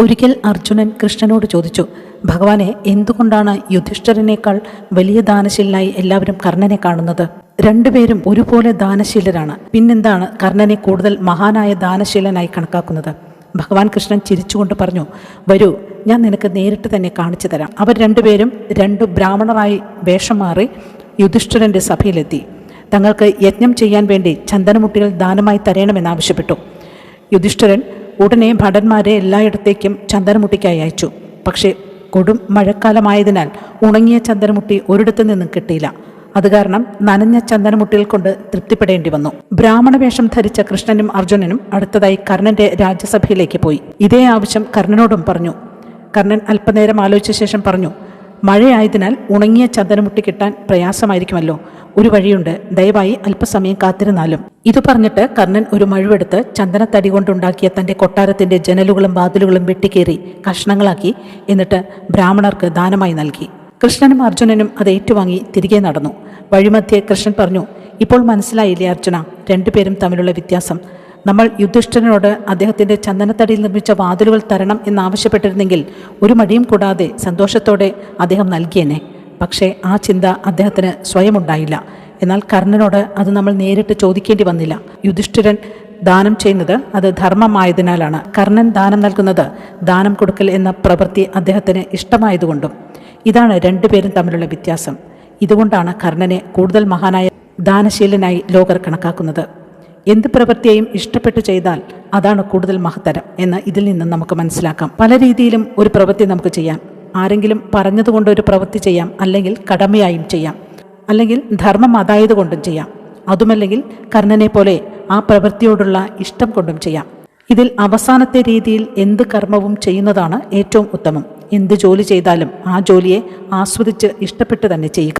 ഒരിക്കൽ അർജുനൻ കൃഷ്ണനോട് ചോദിച്ചു ഭഗവാനെ എന്തുകൊണ്ടാണ് യുധിഷ്ഠിരനേക്കാൾ വലിയ ദാനശീലനായി എല്ലാവരും കർണനെ കാണുന്നത്? രണ്ടുപേരും ഒരുപോലെ ദാനശീലരാണ്. പിന്നെന്താണ് കർണനെ കൂടുതൽ മഹാനായ ദാനശീലനായി കണക്കാക്കുന്നത്? ഭഗവാൻ കൃഷ്ണൻ ചിരിച്ചുകൊണ്ട് പറഞ്ഞു വരൂ ഞാൻ നിനക്ക് നേരിട്ട് തന്നെ കാണിച്ചു തരാം. അവർ രണ്ടുപേരും രണ്ടു ബ്രാഹ്മണരായി വേഷം മാറി യുധിഷ്ഠിരന്റെ സഭയിലെത്തി. തങ്ങൾക്ക് യജ്ഞം ചെയ്യാൻ വേണ്ടി ചന്ദനമുട്ടികൾ ദാനമായി തരണമെന്നാവശ്യപ്പെട്ടു. യുധിഷ്ഠിരൻ ഉടനെ ഭടന്മാരെ എല്ലായിടത്തേക്കും ചന്ദനമുട്ടിക്കായി അയച്ചു. പക്ഷേ കൊടും മഴക്കാലമായതിനാൽ ഉണങ്ങിയ ചന്ദനമുട്ടി ഒരിടത്തു നിന്നും കിട്ടിയില്ല. അത് കാരണം നനഞ്ഞ ചന്ദനമുട്ടികൾ കൊണ്ട് തൃപ്തിപ്പെടേണ്ടി വന്നു. ബ്രാഹ്മണ വേഷം ധരിച്ച കൃഷ്ണനും അർജുനനും അടുത്തതായി കർണന്റെ രാജ്യസഭയിലേക്ക് പോയി. ഇതേ ആവശ്യം കർണനോടും പറഞ്ഞു. കർണൻ അല്പനേരം ആലോചിച്ച ശേഷം പറഞ്ഞു മഴയായതിനാൽ ഉണങ്ങിയ ചന്ദനമുട്ടി കിട്ടാൻ പ്രയാസമായിരിക്കുമല്ലോ. ഒരു വഴിയുണ്ട്. ദയവായി അല്പസമയം കാത്തിരുന്നാലും. ഇത് പറഞ്ഞിട്ട് കർണൻ ഒരു മഴുവെടുത്ത് ചന്ദനത്തടി കൊണ്ടുണ്ടാക്കിയ തന്റെ കൊട്ടാരത്തിന്റെ ജനലുകളും വാതിലുകളും വെട്ടിക്കേറി കഷ്ണങ്ങളാക്കി എന്നിട്ട് ബ്രാഹ്മണർക്ക് ദാനമായി നൽകി. കൃഷ്ണനും അർജുനനും അത് ഏറ്റുവാങ്ങി തിരികെ നടന്നു. വഴിമധ്യേ കൃഷ്ണൻ പറഞ്ഞു ഇപ്പോൾ മനസ്സിലായില്ലേ അർജുന രണ്ടുപേരും തമ്മിലുള്ള വ്യത്യാസം. നമ്മൾ യുധിഷ്ഠിരനോട് അദ്ദേഹത്തിന്റെ ചന്ദനത്തടിയിൽ നിർമ്മിച്ച വാതിലുകൾ തരണം എന്നാവശ്യപ്പെട്ടിരുന്നെങ്കിൽ ഒരു മടിയും കൂടാതെ സന്തോഷത്തോടെ അദ്ദേഹം നൽകിയേനെ. പക്ഷേ ആ ചിന്ത അദ്ദേഹത്തിന് സ്വയം ഉണ്ടായില്ല എന്നാൽ കർണനോട് അത് നമ്മൾ നേരിട്ട് ചോദിക്കേണ്ടി വന്നില്ല. യുധിഷ്ഠിരൻ ദാനം ചെയ്യുന്നത് അത് ധർമ്മമായതിനാലാണ്. കർണൻ ദാനം നൽകുന്നത് ദാനം കൊടുക്കൽ എന്ന പ്രവൃത്തി അദ്ദേഹത്തിന് ഇഷ്ടമായതുകൊണ്ടും. ഇതാണ് രണ്ടുപേരും തമ്മിലുള്ള വ്യത്യാസം. ഇതുകൊണ്ടാണ് കർണനെ കൂടുതൽ മഹാനായ ദാനശീലനായി ലോകർ കണക്കാക്കുന്നത്. എന്ത് പ്രവൃത്തിയെയും ഇഷ്ടപ്പെട്ട് ചെയ്താൽ അതാണ് കൂടുതൽ മഹത്തരം എന്ന് ഇതിൽ നിന്ന് നമുക്ക് മനസ്സിലാക്കാം. പല രീതിയിലും ഒരു പ്രവൃത്തി നമുക്ക് ചെയ്യാം. ആരെങ്കിലും പറഞ്ഞതുകൊണ്ട് ഒരു പ്രവൃത്തി ചെയ്യാം. അല്ലെങ്കിൽ കടമയായും ചെയ്യാം. അല്ലെങ്കിൽ ധർമ്മം അതായതുകൊണ്ടും ചെയ്യാം. അതുമല്ലെങ്കിൽ കർണനെ പോലെ ആ പ്രവൃത്തിയോടുള്ള ഇഷ്ടം കൊണ്ടും ചെയ്യാം. ഇതിൽ അവസാനത്തെ രീതിയിൽ എന്ത് കർമ്മവും ചെയ്യുന്നതാണ് ഏറ്റവും ഉത്തമം. എന്ത് ജോലി ചെയ്താലും ആ ജോലിയെ ആസ്വദിച്ച് ഇഷ്ടപ്പെട്ട് തന്നെ ചെയ്യുക.